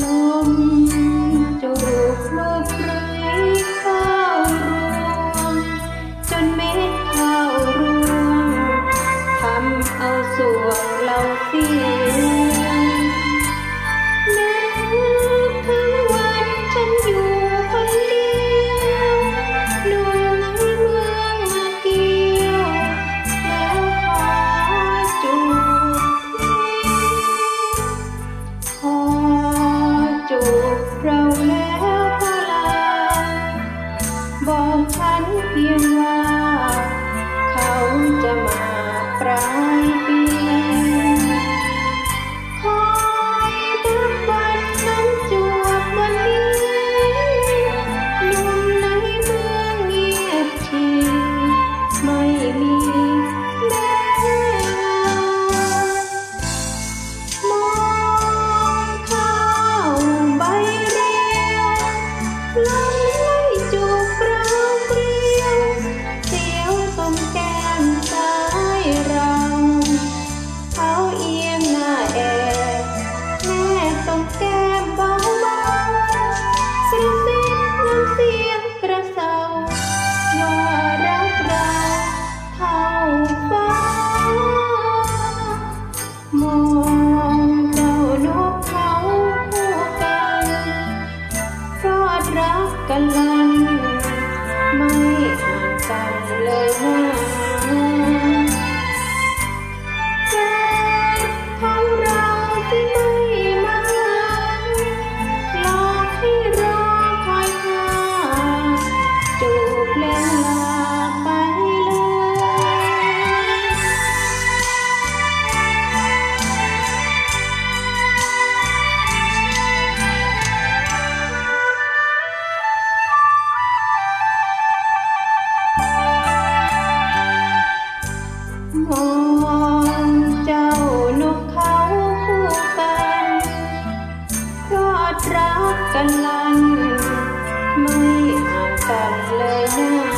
lòng แก่เบาบางสะทีน้ำเสียงกระซาวว่าเรากเรเท่าฟ้ามองเจ้นกเขาคู่กันราะรักกันลันไม่ห่างกันเลยว่า สั่งเลยนะ